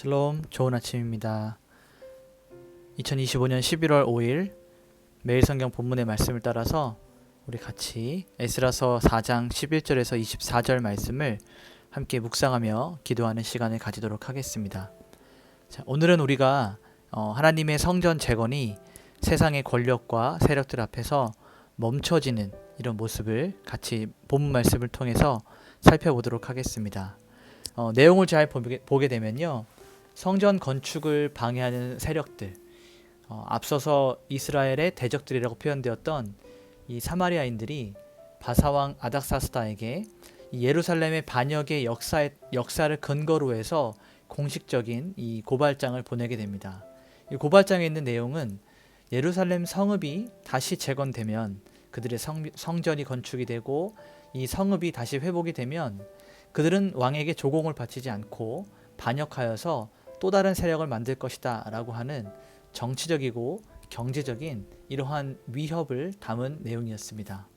샬롬 좋은 아침입니다. 2025년 11월 5일 매일 성경 본문의 말씀을 따라서 우리 같이 에스라서 4장 11절에서 24절 말씀을 함께 묵상하며 기도하는 시간을 가지도록 하겠습니다. 자, 오늘은 우리가 어, 하나님의 성전 재건이 세상의 권력과 세력들 앞에서 멈춰지는 이런 모습을 같이 본문 말씀을 통해서 살펴보도록 하겠습니다. 어, 내용을 잘 보게, 보게 되면요. 성전 건축을 방해하는 세력들, 어, 앞서서 이스라엘의 대적들이라고 표현되었던 이 사마리아인들이 바사왕 아닥사스다에게 이 예루살렘의 반역의 역사의, 역사를 근거로 해서 공식적인 이 고발장을 보내게 됩니다. 이 고발장에 있는 내용은 예루살렘 성읍이 다시 재건되면 그들의 성, 성전이 건축이 되고 이 성읍이 다시 회복이 되면 그들은 왕에게 조공을 바치지 않고 반역하여서 또 다른 세력을 만들 것이다 라고 하는 정치적이고 경제적인 이러한 위협을 담은 내용이었습니다.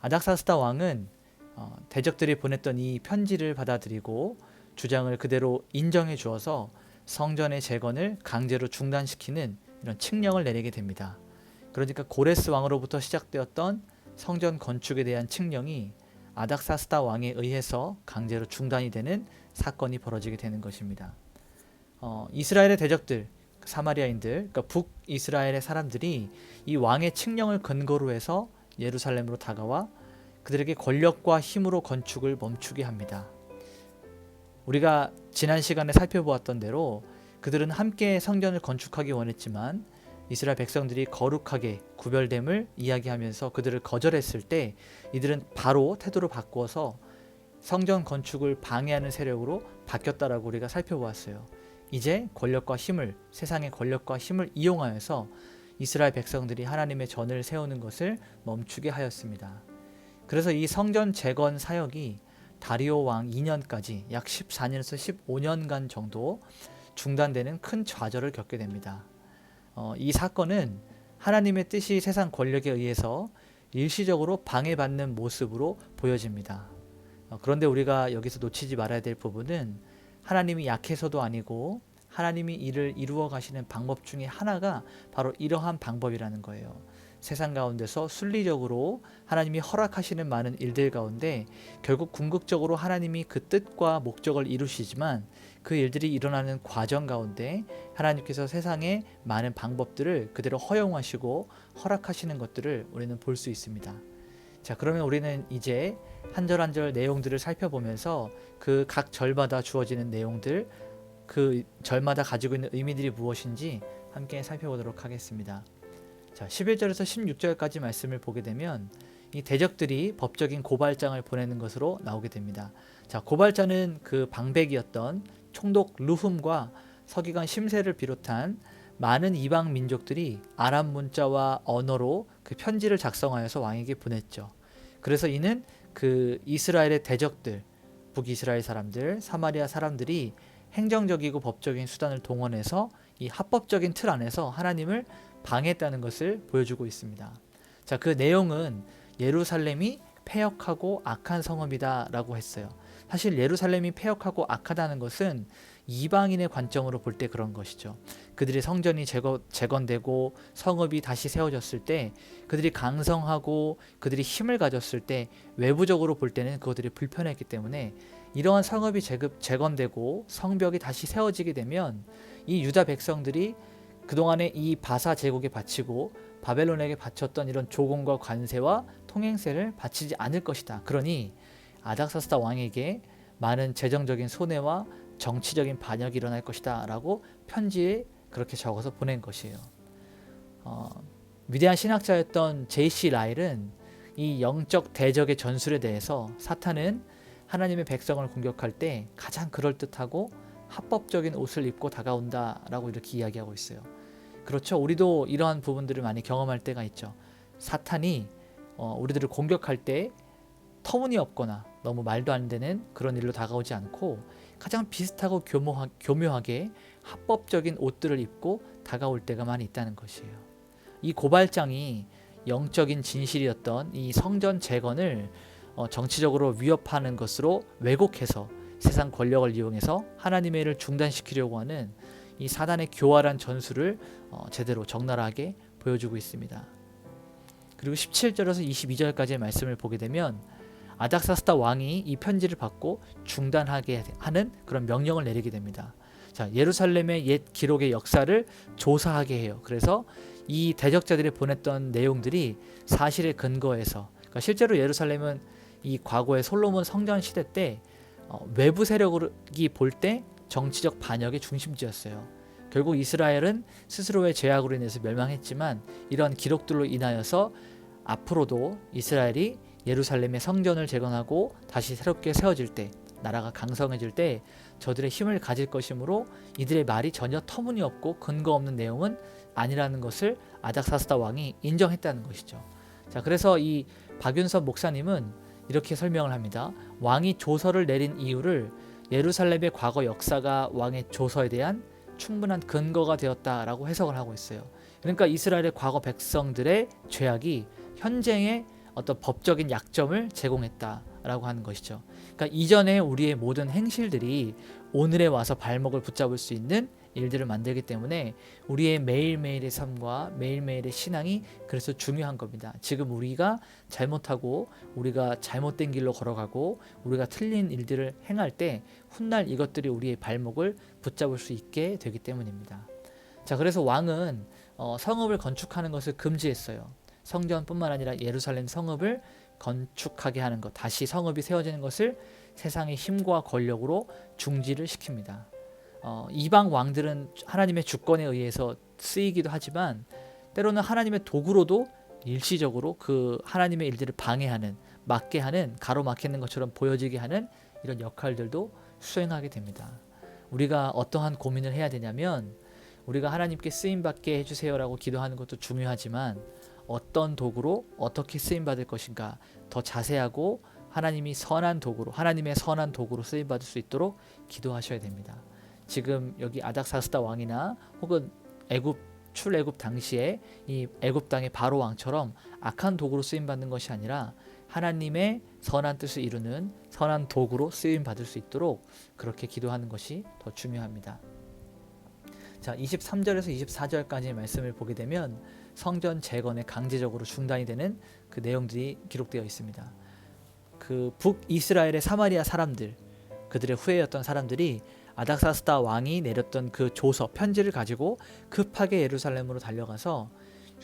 아닥사스다 왕은 어, 대적들이 보냈던 이 편지를 받아들이고 주장을 그대로 인정해 주어서 성전의 재건을 강제로 중단시키는 이런 칙령을 내리게 됩니다. 그러니까 고레스 왕으로부터 시작되었던 성전 건축에 대한 칙령이 아닥사스다 왕에 의해서 강제로 중단이 되는 사건이 벌어지게 되는 것입니다. 어, 이스라엘의 대적들, 사마리아인들, 그러니까 북이스라엘의 사람들이 이 왕의 칙령을 근거로 해서 예루살렘으로 다가와 그들에게 권력과 힘으로 건축을 멈추게 합니다. 우리가 지난 시간에 살펴보았던 대로 그들은 함께 성전을 건축하기 원했지만 이스라엘 백성들이 거룩하게 구별됨을 이야기하면서 그들을 거절했을 때 이들은 바로 태도를 바꾸어서 성전 건축을 방해하는 세력으로 바뀌었다라고 우리가 살펴보았어요. 이제 권력과 힘을 세상의 권력과 힘을 이용하여서 이스라엘 백성들이 하나님의 전을 세우는 것을 멈추게 하였습니다. 그래서 이 성전 재건 사역이 다리오 왕 2년까지 약 14년에서 15년간 정도 중단되는 큰 좌절을 겪게 됩니다. 어, 이 사건은 하나님의 뜻이 세상 권력에 의해서 일시적으로 방해받는 모습으로 보여집니다. 어, 그런데 우리가 여기서 놓치지 말아야 될 부분은 하나님이 약해서도 아니고 하나님이 이를 이루어 가시는 방법 중에 하나가 바로 이러한 방법이라는 거예요. 세상 가운데서 순리적으로 하나님이 허락하시는 많은 일들 가운데 결국 궁극적으로 하나님이 그 뜻과 목적을 이루시지만 그 일들이 일어나는 과정 가운데 하나님께서 세상의 많은 방법들을 그대로 허용하시고 허락하시는 것들을 우리는 볼 수 있습니다. 자, 그러면 우리는 이제 한 절 한 절 내용들을 살펴보면서 그 각 절마다 주어지는 내용들, 그 절마다 가지고 있는 의미들이 무엇인지 함께 살펴보도록 하겠습니다. 자, 11절에서 16절까지 말씀을 보게 되면 이 대적들이 법적인 고발장을 보내는 것으로 나오게 됩니다. 자, 고발자는 그 방백이었던 총독 루흠과 서기관 심세를 비롯한 많은 이방 민족들이 아람 문자와 언어로 그 편지를 작성하여서 왕에게 보냈죠. 그래서 이는 그 이스라엘의 대적들, 북이스라엘 사람들, 사마리아 사람들이 행정적이고 법적인 수단을 동원해서 이 합법적인 틀 안에서 하나님을 방해했다는 것을 보여주고 있습니다. 자, 그 내용은 예루살렘이 폐역하고 악한 성읍이다라고 했어요. 사실 예루살렘이 폐역하고 악하다는 것은 이방인의 관점으로 볼 때 그런 것이죠. 그들의 성전이 재거, 재건되고 성읍이 다시 세워졌을 때 그들이 강성하고 그들이 힘을 가졌을 때 외부적으로 볼 때는 그것들이 불편했기 때문에 이러한 성읍이 재건되고 성벽이 다시 세워지게 되면 이 유다 백성들이 그동안에 이 바사 제국에 바치고 바벨론에게 바쳤던 이런 조공과 관세와 통행세를 바치지 않을 것이다. 그러니 아닥사스다 왕에게 많은 재정적인 손해와 정치적인 반역이 일어날 것이다 라고 편지에 그렇게 적어서 보낸 것이에요. 어, 위대한 신학자였던 제이씨 라일은 이 영적 대적의 전술에 대해서 사탄은 하나님의 백성을 공격할 때 가장 그럴듯하고 합법적인 옷을 입고 다가온다라고 이렇게 이야기하고 있어요. 그렇죠. 우리도 이러한 부분들을 많이 경험할 때가 있죠. 사탄이 어, 우리들을 공격할 때 터무니없거나 너무 말도 안 되는 그런 일로 다가오지 않고 가장 비슷하고 교묘하, 교묘하게 합법적인 옷들을 입고 다가올 때가 많이 있다는 것이에요. 이 고발장이 영적인 진실이었던 이 성전 재건을 어, 정치적으로 위협하는 것으로 왜곡해서 세상 권력을 이용해서 하나님의 일을 중단시키려고 하는 이 사단의 교활한 전술을 어, 제대로 적나라하게 보여주고 있습니다. 그리고 17절에서 22절까지의 말씀을 보게 되면 아닥사스다 왕이 이 편지를 받고 중단하게 하는 그런 명령을 내리게 됩니다. 자, 예루살렘의 옛 기록의 역사를 조사하게 해요. 그래서 이 대적자들이 보냈던 내용들이 사실에 근거해서 그러니까 실제로 예루살렘은 이 과거의 솔로몬 성전 시대 때 어, 외부 세력이 볼 때 정치적 반역의 중심지였어요. 결국 이스라엘은 스스로의 죄악으로 인해서 멸망했지만 이런 기록들로 인하여서 앞으로도 이스라엘이 예루살렘의 성전을 재건하고 다시 새롭게 세워질 때 나라가 강성해질 때 저들의 힘을 가질 것이므로 이들의 말이 전혀 터무니없고 근거 없는 내용은 아니라는 것을 아닥사스다 왕이 인정했다는 것이죠. 자, 그래서 이 박윤섭 목사님은 이렇게 설명을 합니다. 왕이 조서를 내린 이유를 예루살렘의 과거 역사가 왕의 조서에 대한 충분한 근거가 되었다라고 해석을 하고 있어요. 그러니까 이스라엘의 과거 백성들의 죄악이 현재의 어떤 법적인 약점을 제공했다라고 하는 것이죠. 그러니까 이전에 우리의 모든 행실들이 오늘에 와서 발목을 붙잡을 수 있는 일들을 만들기 때문에 우리의 매일매일의 삶과 매일매일의 신앙이 그래서 중요한 겁니다. 지금 우리가 잘못하고 우리가 잘못된 길로 걸어가고 우리가 틀린 일들을 행할 때 훗날 이것들이 우리의 발목을 붙잡을 수 있게 되기 때문입니다. 자, 그래서 왕은 어, 성읍을 건축하는 것을 금지했어요. 성전뿐만 아니라 예루살렘 성읍을 건축하게 하는 것, 다시 성읍이 세워지는 것을 세상의 힘과 권력으로 중지를 시킵니다. 어, 이방 왕들은 하나님의 주권에 의해서 쓰이기도 하지만 때로는 하나님의 도구로도 일시적으로 그 하나님의 일들을 방해하는 막게 하는 가로막히는 것처럼 보여지게 하는 이런 역할들도 수행하게 됩니다. 우리가 어떠한 고민을 해야 되냐면 우리가 하나님께 쓰임 받게 해주세요라고 기도하는 것도 중요하지만 어떤 도구로 어떻게 쓰임 받을 것인가 더 자세하고 하나님이 선한 도구로 하나님의 선한 도구로 쓰임 받을 수 있도록 기도하셔야 됩니다. 지금 여기 아닥사스다 왕이나 혹은 애굽 출애굽 당시에 이 애굽 땅의 바로 왕처럼 악한 도구로 쓰임 받는 것이 아니라 하나님의 선한 뜻을 이루는 선한 도구로 쓰임 받을 수 있도록 그렇게 기도하는 것이 더 중요합니다. 자, 23절에서 24절까지의 말씀을 보게 되면 성전 재건에 강제적으로 중단이 되는 그 내용들이 기록되어 있습니다. 그 북이스라엘의 사마리아 사람들, 그들의 후예였던 사람들이 아닥사스다 왕이 내렸던 그 조서 편지를 가지고 급하게 예루살렘으로 달려가서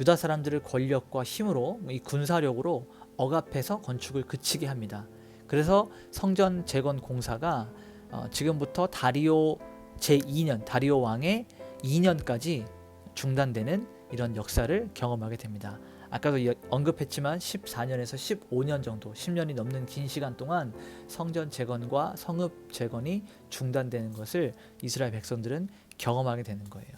유다 사람들을 권력과 힘으로 이 군사력으로 억압해서 건축을 그치게 합니다. 그래서 성전 재건 공사가 어, 지금부터 다리오 제2년 다리오 왕의 2년까지 중단되는 이런 역사를 경험하게 됩니다. 아까도 언급했지만 14년에서 15년 정도 10년이 넘는 긴 시간 동안 성전 재건과 성읍 재건이 중단되는 것을 이스라엘 백성들은 경험하게 되는 거예요.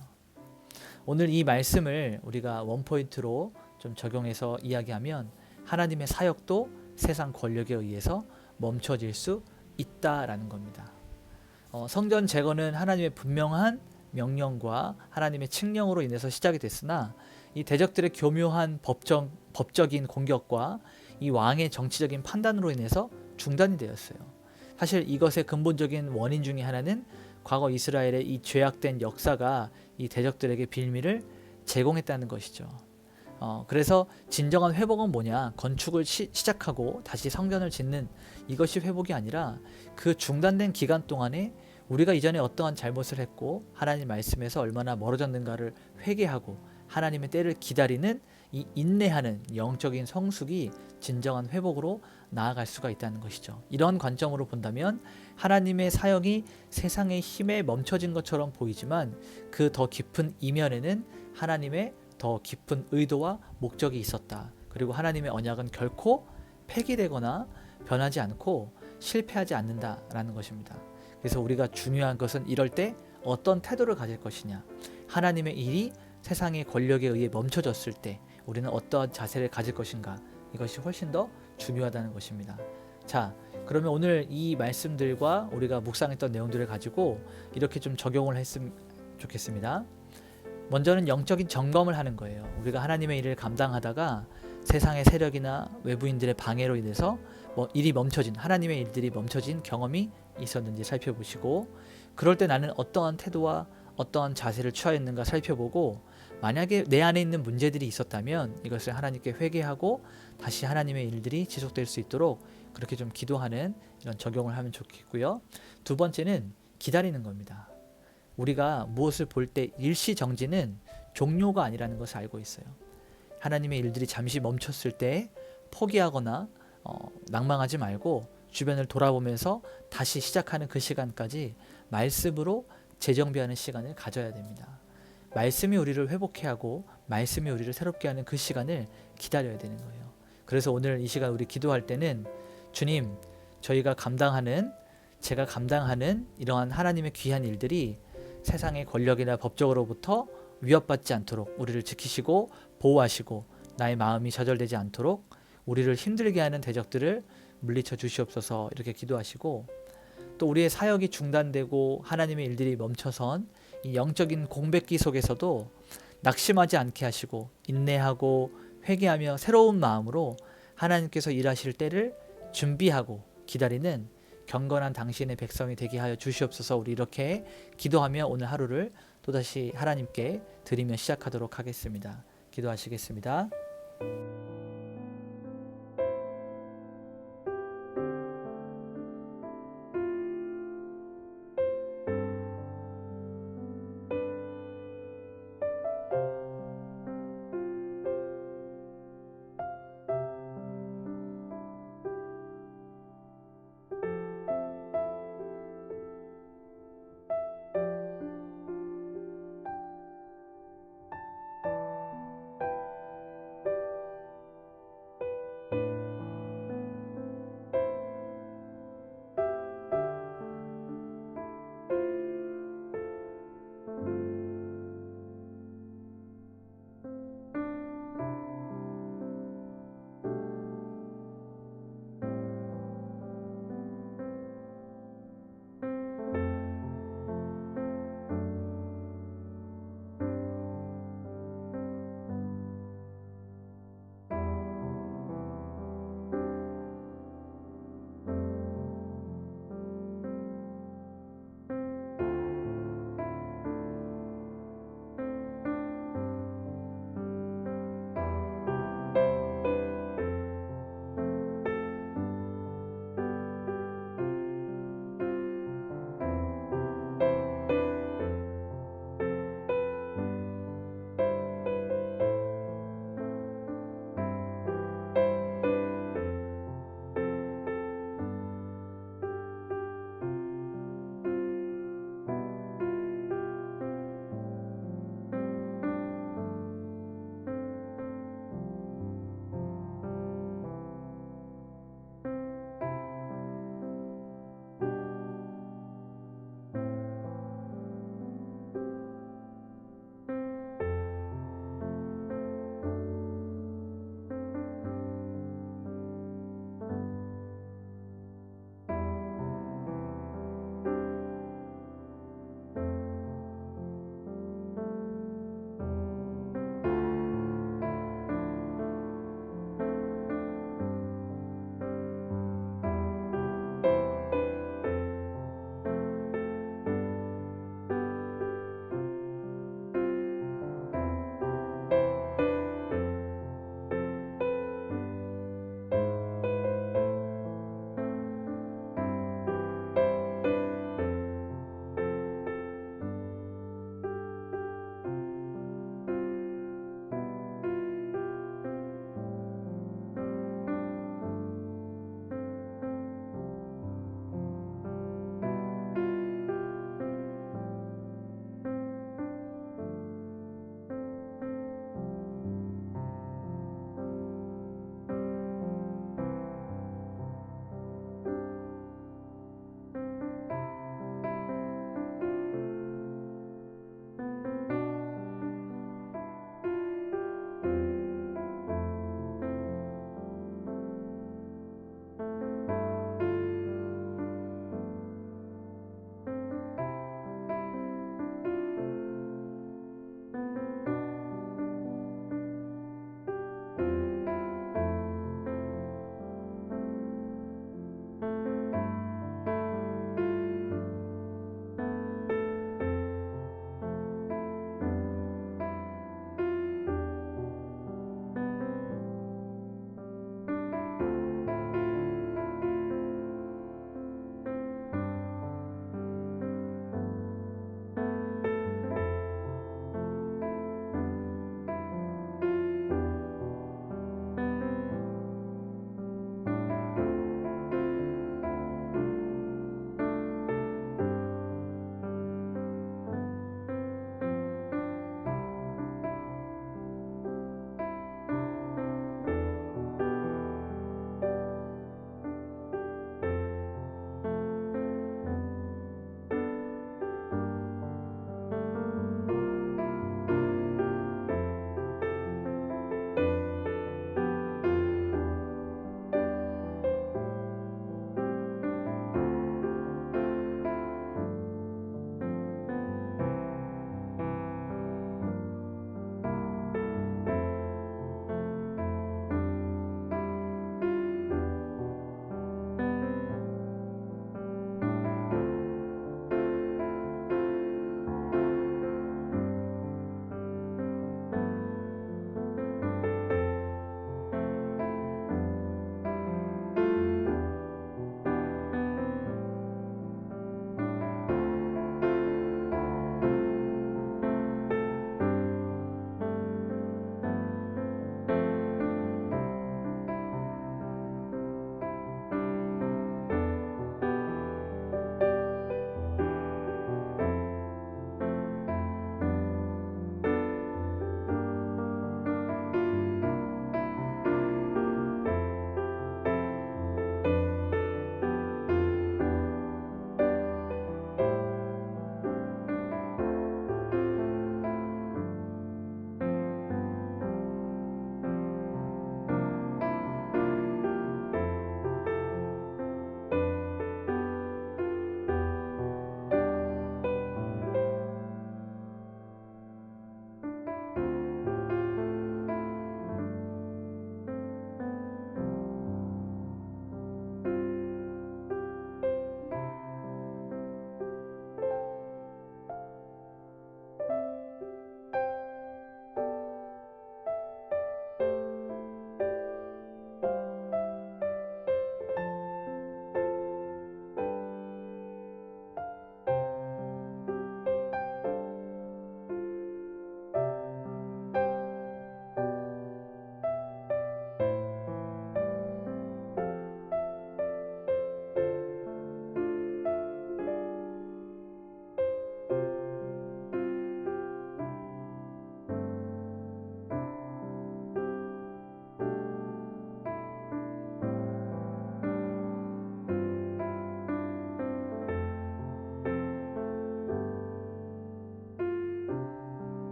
오늘 이 말씀을 우리가 원포인트로 좀 적용해서 이야기하면 하나님의 사역도 세상 권력에 의해서 멈춰질 수 있다라는 겁니다. 어, 성전 재건은 하나님의 분명한 명령과 하나님의 칙령으로 인해서 시작이 됐으나 이 대적들의 교묘한 법정, 법적인 공격과 이 왕의 정치적인 판단으로 인해서 중단이 되었어요. 사실 이것의 근본적인 원인 중의 하나는 과거 이스라엘의 이 죄악된 역사가 이 대적들에게 빌미를 제공했다는 것이죠. 어, 그래서 진정한 회복은 뭐냐? 건축을 시, 시작하고 다시 성전을 짓는 이것이 회복이 아니라 그 중단된 기간 동안에 우리가 이전에 어떠한 잘못을 했고 하나님 말씀에서 얼마나 멀어졌는가를 회개하고 하나님의 때를 기다리는 이 인내하는 영적인 성숙이 진정한 회복으로 나아갈 수가 있다는 것이죠. 이런 관점으로 본다면 하나님의 사역이 세상의 힘에 멈춰진 것처럼 보이지만 그 더 깊은 이면에는 하나님의 더 깊은 의도와 목적이 있었다. 그리고 하나님의 언약은 결코 폐기되거나 변하지 않고 실패하지 않는다라는 것입니다. 그래서 우리가 중요한 것은 이럴 때 어떤 태도를 가질 것이냐. 하나님의 일이 세상의 권력에 의해 멈춰졌을 때 우리는 어떠한 자세를 가질 것인가 이것이 훨씬 더 중요하다는 것입니다. 자, 그러면 오늘 이 말씀들과 우리가 묵상했던 내용들을 가지고 이렇게 좀 적용을 했으면 좋겠습니다. 먼저는 영적인 점검을 하는 거예요. 우리가 하나님의 일을 감당하다가 세상의 세력이나 외부인들의 방해로 인해서 뭐 일이 멈춰진 하나님의 일들이 멈춰진 경험이 있었는지 살펴보시고 그럴 때 나는 어떠한 태도와 어떠한 자세를 취하였는가 살펴보고 만약에 내 안에 있는 문제들이 있었다면 이것을 하나님께 회개하고 다시 하나님의 일들이 지속될 수 있도록 그렇게 좀 기도하는 이런 적용을 하면 좋겠고요. 두 번째는 기다리는 겁니다. 우리가 무엇을 볼 때 일시 정지는 종료가 아니라는 것을 알고 있어요. 하나님의 일들이 잠시 멈췄을 때 포기하거나 어, 낭망하지 말고 주변을 돌아보면서 다시 시작하는 그 시간까지 말씀으로 재정비하는 시간을 가져야 됩니다. 말씀이 우리를 회복해 하고 말씀이 우리를 새롭게 하는 그 시간을 기다려야 되는 거예요. 그래서 오늘 이 시간 우리 기도할 때는 주님, 저희가 감당하는 제가 감당하는 이러한 하나님의 귀한 일들이 세상의 권력이나 법적으로부터 위협받지 않도록 우리를 지키시고 보호하시고 나의 마음이 저절되지 않도록 우리를 힘들게 하는 대적들을 물리쳐 주시옵소서 이렇게 기도하시고 또 우리의 사역이 중단되고 하나님의 일들이 멈춰선 이 영적인 공백기 속에서도 낙심하지 않게 하시고 인내하고 회개하며 새로운 마음으로 하나님께서 일하실 때를 준비하고 기다리는 경건한 당신의 백성이 되게 하여 주시옵소서 우리 이렇게 기도하며 오늘 하루를 또다시 하나님께 드리며 시작하도록 하겠습니다. 기도하시겠습니다.